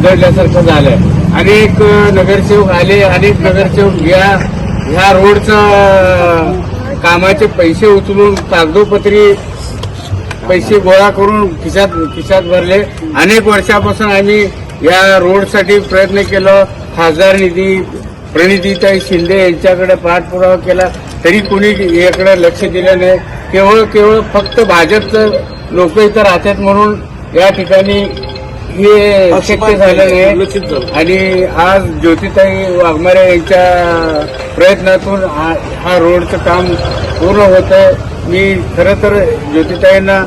उधळल्यासारखं झालंय. अनेक नगरसेवक आले अनेक नगरसेवक या ह्या रोडचं कामाचे पैसे उचलून कागदोपत्री पैसे गोळा करून खिशात खिशात भरले. अनेक वर्षापासून आम्ही या रोडसाठी प्रयत्न केला. खासदार निधी प्रणितीताई शिंदे यांच्याकडे पाठपुरावा केला. तरी कोणी याकडे लक्ष दिलं नाही. केवळ केवळ फक्त भाजपचं लोक इथं राहतात म्हणून या ठिकाणी हे शक्य झालं नाही आणि आज ज्योतिताई वाघमारे यांच्या प्रयत्नातून हा हा रोडचं काम पूर्ण होत आहे मी खरं तर ज्योतिताईंना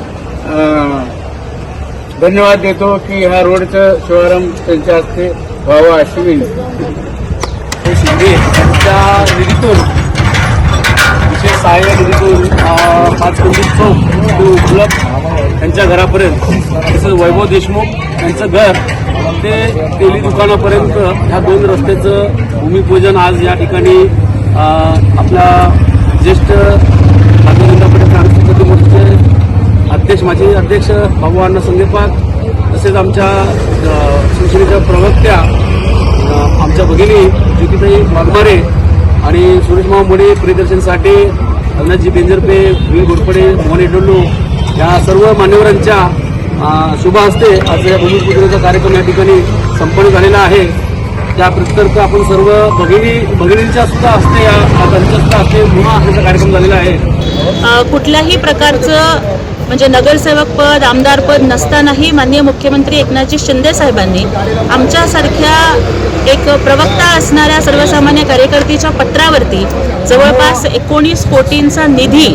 धन्यवाद देतो की ह्या रोडचं शुभारंभ त्यांच्या हस्ते व्हावा अशी विनंती. हे शिंदे यांच्या निधीतून विशेष सहाय्य निधीतून पाच कोटी चौक उपलब्ध त्यांच्या घरापर्यंत. तसंच वैभव देशमुख त्यांचं घर ते तेली दुकानापर्यंत ह्या दोन रस्त्याचं भूमिपूजन आज या ठिकाणी आपला आपल्या ज्येष्ठ भारतीय जनता पार्टी अध्यक्ष माजी अध्यक्ष बाबू अण्णा संदीपाक तसेच आमच्या शिवसेनेच्या प्रवक्त्या आमच्या भगिनी ज्योतिताई वाघमारे आणि सुरेश माऊ मोडे प्रियदर्शन बेंजरपे वीर घोरपडे मोहन डोल्लू या सर्व मान्यवरांच्या शुभ हस्ते. आज या भूमिपूजनाचा कार्यक्रम या ठिकाणी संपन्न झालेला आहे. त्या प्रत्यर्थ आपण सर्व भगिनी भगिनींच्या सुद्धा हस्ते या त्यांच्या सुद्धा हस्ते म्हणून असण्याचा कार्यक्रम झालेला आहे. कुठल्याही प्रकारचं म्हणजे नगरसेवक पद आमदार पद नसतानाही माननीय मुख्यमंत्री एकनाथजी शिंदे साहेबांनी आमच्यासारख्या एक प्रवक्ता असणाऱ्या सर्वसामान्य कार्यकर्तीच्या पत्रावरती जवळपास एकोणीस कोटींचा निधी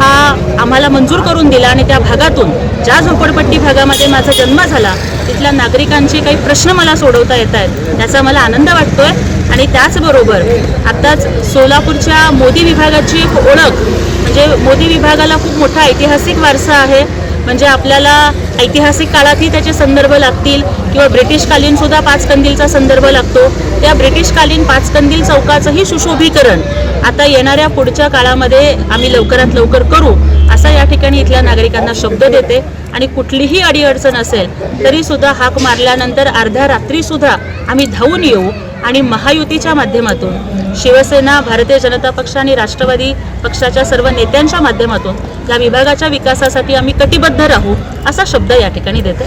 हा आम्हाला मंजूर करून दिला आणि त्या भागातून ज्या झोपडपट्टी भागामध्ये माझा जन्म झाला तिथल्या नागरिकांचे काही प्रश्न मला सोडवता येत आहेत. त्याचा मला आनंद वाटतोय. आणि त्याचबरोबर आत्ताच सोलापूरच्या मोदी विभागाची एक ओळख म्हणजे मोदी विभागाला खूप मोठा ऐतिहासिक वारसा आहे. म्हणजे आपल्याला ऐतिहासिक काळातही त्याचे संदर्भ लागतील किंवा ब्रिटिशकालीन सुद्धा पाच कंदीलचा संदर्भ लागतो. त्या ब्रिटिशकालीन पाच कंदील चौकाचंही सुशोभीकरण आता येणाऱ्या पुढच्या काळामध्ये आम्ही लवकरात लवकर करू असा या ठिकाणी इथल्या नागरिकांना शब्द देते. आणि कुठलीही अडीअडचण असेल तरी सुद्धा हाक मारल्यानंतर अर्ध्या रात्री सुद्धा आम्ही धावून येऊ आणि महायुतीच्या माध्यमातून शिवसेना भारतीय जनता पक्ष आणि राष्ट्रवादी पक्षाच्या सर्व नेत्यांच्या माध्यमातून या विभागाच्या विकासासाठी आम्ही कटिबद्ध राहू असा शब्द या ठिकाणी देते.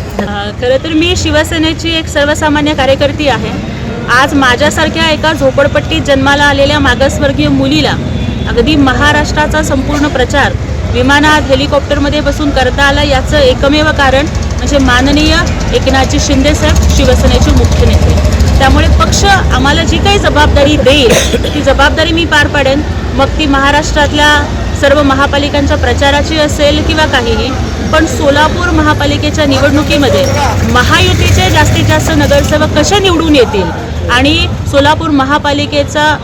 खरं तर मी शिवसेनेची एक सर्वसामान्य कार्यकर्ती आहे. आज माझ्यासारख्या एका झोपडपट्टीत जन्माला आलेल्या मागासवर्गीय मुलीला अगदी महाराष्ट्राचा संपूर्ण प्रचार विमानात हेलिकॉप्टरमध्ये बसून करता आला. याचं एकमेव कारण म्हणजे माननीय एकनाथजी शिंदेसाहेब शिवसेनेचे मुख्य नेते. त्यामुळे पक्ष आम्हाला जी काही जबाबदारी देईल ती जबाबदारी मी पार पाडेन. मग ती महाराष्ट्रातल्या सर्व महापालिकांच्या प्रचाराची असेल किंवा काहीही पण सोलापूर महापालिकेच्या निवडणुकीमध्ये महायुतीचे जास्तीत जास्त नगरसेवक कसे निवडून येतील? आणि सोलापूर महापालिकेचा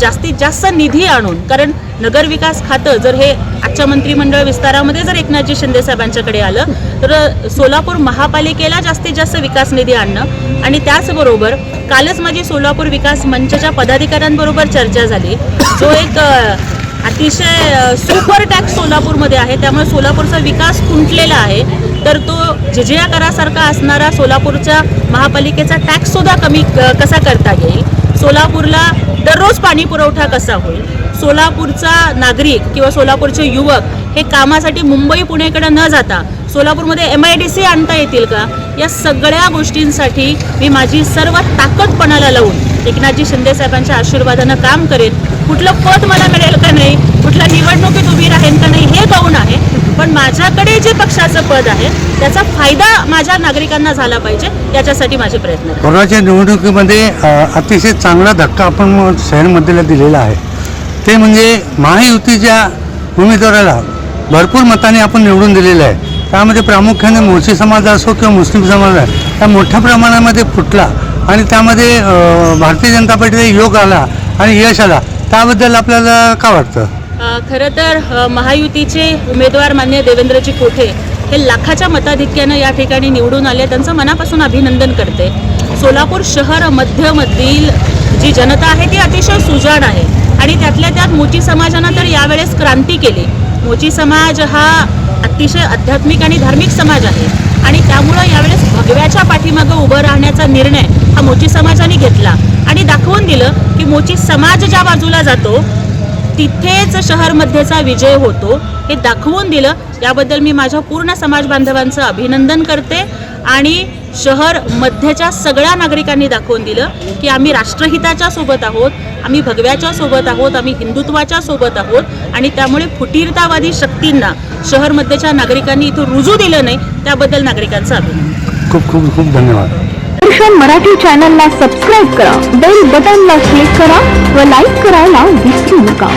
जास्तीत जास्त निधी आणून कारण नगरविकास खातं जर हे आजच्या मंत्रिमंडळ विस्तारामध्ये जर एकनाथजी शिंदे साहेबांच्याकडे आलं तर सोलापूर महापालिकेला जास्तीत जास्त विकास निधी आणणं आणि त्याचबरोबर कालच माझी सोलापूर विकास मंचच्या पदाधिकाऱ्यांबरोबर चर्चा झाली. जो एक अतिशय सुपर टॅक्स सोलापूरमध्ये आहे त्यामुळे सोलापूरचा विकास खुंटलेला आहे. तर तो झिजिया करासारखा असणारा सोलापूरच्या महापालिकेचा टॅक्ससुद्धा कमी कसा करता येईल? सोलापूरला दररोज पाणी पुरवठा कसा होईल? सोलापूरचा नागरिक किंवा सोलापूरचे युवक हे कामासाठी मुंबई पुणेकडे न जाता सोलापूरमध्ये एम आय डी सी आणता येतील का? या सगळ्या गोष्टींसाठी मी माझी सर्व ताकदपणाला लावून एकनाथजी शिंदे साहेबांच्या आशीर्वादानं काम करेन. कुठलं पद मला मिळेल का नाही? कुठल्या निवडणुकीत उभी राहीन का नाही हे पाहून आहे पण माझ्याकडे जे पक्षाचं पद आहे त्याचा फायदा माझ्या नागरिकांना झाला पाहिजे याच्यासाठी माझे प्रयत्न कोरोनाच्या निवडणुकीमध्ये अतिशय चांगला धक्का आपण म- शहरमध्येला दिलेला आहे. ते म्हणजे महायुतीच्या उमेदवाराला भरपूर मताने आपण निवडून दिलेलं आहे. त्यामध्ये प्रामुख्याने मोर्ची समाज असो किंवा मुस्लिम समाज आहे त्या मोठ्या प्रमाणामध्ये फुटला आणि त्यामध्ये भारतीय जनता पार्टीचा योग आला आणि यश आला. त्याबद्दल आपल्याला काय वाटतं? खरं तर महायुतीचे उमेदवार मान्य देवेंद्रजी कोठे हे लाखाच्या मताधिक्यानं या ठिकाणी निवडून आले त्यांचं मनापासून अभिनंदन करते. सोलापूर शहर मध्यमधील जी जनता आहे ती अतिशय सुजाण आहे. आणि त्यातल्या त्यात मोची समाजानं तर यावेळेस क्रांती केली. मोची समाज हा अतिशय आध्यात्मिक आणि धार्मिक समाज आहे. आणि त्यामुळं यावेळेस भगव्याच्या पाठीमागं उभं राहण्याचा निर्णय हा मोची समाजाने घेतला. आणि दाखवून दिलं की मोची समाज ज्या बाजूला जातो तिथेच शहरमध्येचा विजय होतो. हे दाखवून दिलं. याबद्दल मी माझ्या पूर्ण समाज बांधवांचं अभिनंदन करते. आणि शहर मध्यच्या सगळ्या नागरिकांनी दाखवून दिलं की आम्ही राष्ट्रहिताच्या सोबत आहोत. आम्ही भगव्याच्या सोबत आहोत. आम्ही हिंदुत्वाच्या सोबत आहोत. आणि त्यामुळे फुटीरतावादी शक्तींना शहर मध्यच्या नागरिकांनी इथं रुजू दिलं नाही त्याबद्दल नागरिकांचं अभिनंदन. खूप खूप खूप धन्यवाद. दर्शन मराठी चॅनलला सबस्क्राईब करा. बेल बटनला क्लिक करा व लाईक करायला विसरू नका.